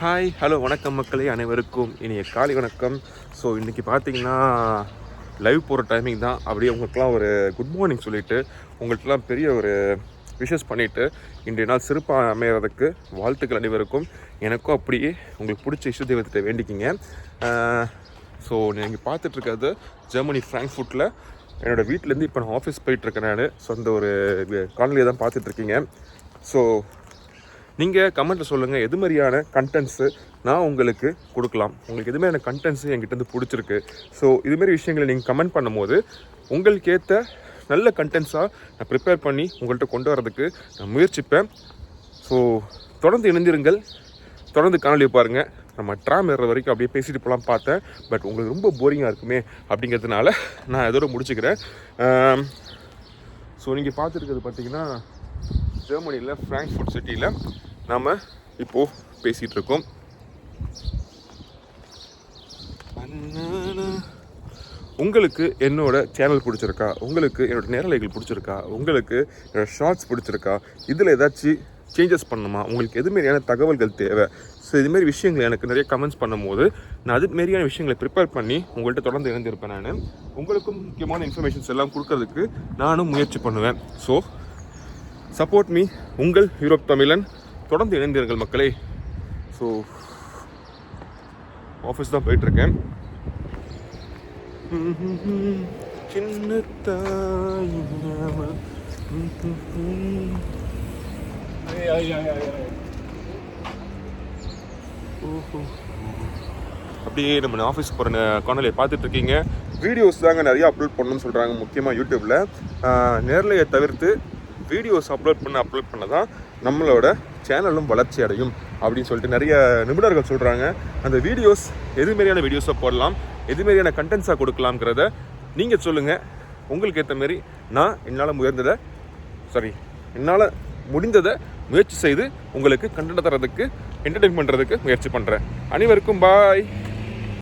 Hi hello வணக்கம் மக்களே அனைவருக்கும் இனிய காலை வணக்கம். ஸோ இன்றைக்கி பார்த்தீங்கன்னா லைவ் போகிற டைமிங் தான். அப்படியே உங்களுக்குலாம் ஒரு குட் மார்னிங் சொல்லிவிட்டு உங்கள்கிட்டலாம் பெரிய ஒரு விஷஸ் பண்ணிவிட்டு இன்றைய நாள் சிறப்பாக அமைகிறதுக்கு வாழ்த்துக்கள் அனைவருக்கும். எனக்கும் அப்படியே உங்களுக்கு பிடிச்ச இஷ்ட தெய்வத்தை வேண்டிக்கிங்க. ஸோ நீங்கள் பார்த்துட்ருக்கிறது ஜெர்மனி ஃப்ராங்க்ஃபுட்டில் என்னோடய வீட்டிலேருந்து இப்போ நான் ஆஃபீஸ் போயிட்டுருக்கேன் நான். ஸோ அந்த ஒரு காணொலியை தான் பார்த்துட்ருக்கீங்க. ஸோ நீங்கள் கமெண்ட்டில் சொல்லுங்கள் எது மாதிரியான கண்டென்ட்ஸு நான் உங்களுக்கு கொடுக்கலாம். உங்களுக்கு எது மாதிரியான கண்டென்ட்ஸு என்கிட்டருந்து பிடிச்சிருக்கு. ஸோ இதுமாரி விஷயங்களை நீங்கள் கமெண்ட் பண்ணும்போது உங்களுக்கு ஏற்ற நல்ல கண்டென்ட்ஸாக நான் ப்ரிப்பேர் பண்ணி உங்கள்கிட்ட கொண்டு வரதுக்கு நான் முயற்சிப்பேன். ஸோ தொடர்ந்து இணைந்திருங்கள். தொடர்ந்து காணொலி பாருங்கள் நம்ம ட்ராம் ஏறுற வரைக்கும் அப்படியே பேசிட்டு போகலாம் பார்த்தேன். பட் உங்களுக்கு ரொம்ப போரிங்காக இருக்குமே அப்படிங்கிறதுனால நான் இதோட முடிச்சுக்கிறேன். ஸோ நீங்கள் பார்த்துருக்கிறது பார்த்தீங்கன்னா ஜெர்மனியில் ஃப்ராங்க்ஃபுட் சிட்டியில் நாம் இப்போது பேசிகிட்டு இருக்கோம் உங்களுக்கு என்னோட சேனல் பிடிச்சிருக்கா? உங்களுக்கு என்னோட நேரலைகள் பிடிச்சிருக்கா? உங்களுக்கு என்னோடய ஷார்ட்ஸ் பிடிச்சிருக்கா? இதில் ஏதாச்சும் சேஞ்சஸ் பண்ணணுமா உங்களுக்கு எது மாதிரியான தகவல்கள் தேவை? ஸோ இதுமாரி விஷயங்கள் எனக்கு நிறைய கமெண்ட்ஸ் பண்ணும்போது நான் அது மாரியான விஷயங்களை ப்ரிப்பேர் பண்ணி உங்கள்கிட்ட தொடர்ந்து இணைந்திருப்பேன் நான். உங்களுக்கும் முக்கியமான இன்ஃபர்மேஷன்ஸ் எல்லாம் கொடுக்கறதுக்கு நானும் முயற்சி பண்ணுவேன். ஸோ சப்போர்ட் மீ உங்கள் யூரோப் தமிழன் தொடர்ந்து இணைந்தீர்கள் மக்களே. ஸோ ஆஃபீஸ் தான் போயிட்டுருக்கேன். சின்ன தாய் ஓஹோ. அப்படியே நம்ம ஆஃபீஸ் போகிற காணொலியை பார்த்துட்டு இருக்கீங்க வீடியோஸ் தாங்க நிறைய அப்லோட் பண்ணணும்னு சொல்கிறாங்க முக்கியமாக யூடியூப்பில் நேர்லையை தவிர்த்து வீடியோஸ் அப்லோட் பண்ண அப்லோட் பண்ண தான் நம்மளோட சேனலும் வளர்ச்சி அடையும் அப்படின்னு சொல்லிட்டு நிறைய நிபுணர்கள் சொல்கிறாங்க அந்த வீடியோஸ் எது மாதிரியான வீடியோஸை போடலாம் எது மாதிரியான கண்டென்ட்ஸாக கொடுக்கலாம்ங்கிறத நீங்கள் சொல்லுங்கள் உங்களுக்கு ஏற்ற மாரி நான் என்னால் முயர்ந்ததை சாரி என்னால் முடிந்ததை முயற்சி செய்து உங்களுக்கு கண்டென்ட் தரதுக்கு என்டர்டெயின் பண்ணுறதுக்கு முயற்சி பண்ணுறேன் அனைவருக்கும் பாய்